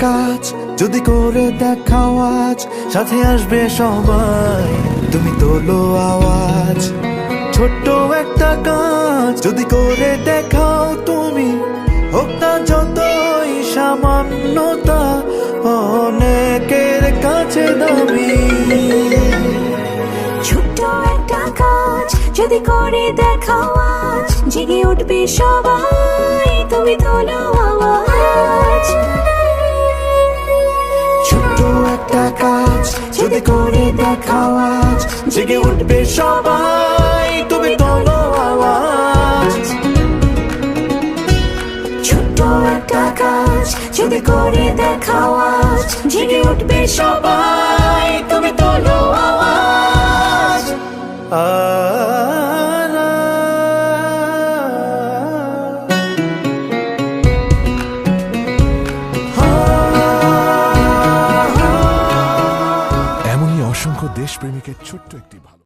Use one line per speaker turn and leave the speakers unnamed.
কাজ, যদি করে দেখাও আজ, সাথে আসবে সবাই। তুমি তোলো আওয়াজ। ছোট্ট একটা কাজ, যদি করে দেখাও তুমি, হোক না যতই সামান্যতা, অনেকের কাছে দামি।
ছোট্ট একটা কাজ, যদি করে দেখাও আজ, জেগে উঠবে সবাই। তুমি তোলো
যদি করে দেখাও আজ, জেগে উঠবে সবাই, তুমি তোলো আওয়াজ।
ছোট্ট একটা কাজ, যদি করে দেখাও আজ, জেগে উঠবে সবাই।
অসংখ্য দেশপ্রেমিকের ছোট্ট একটি ভালো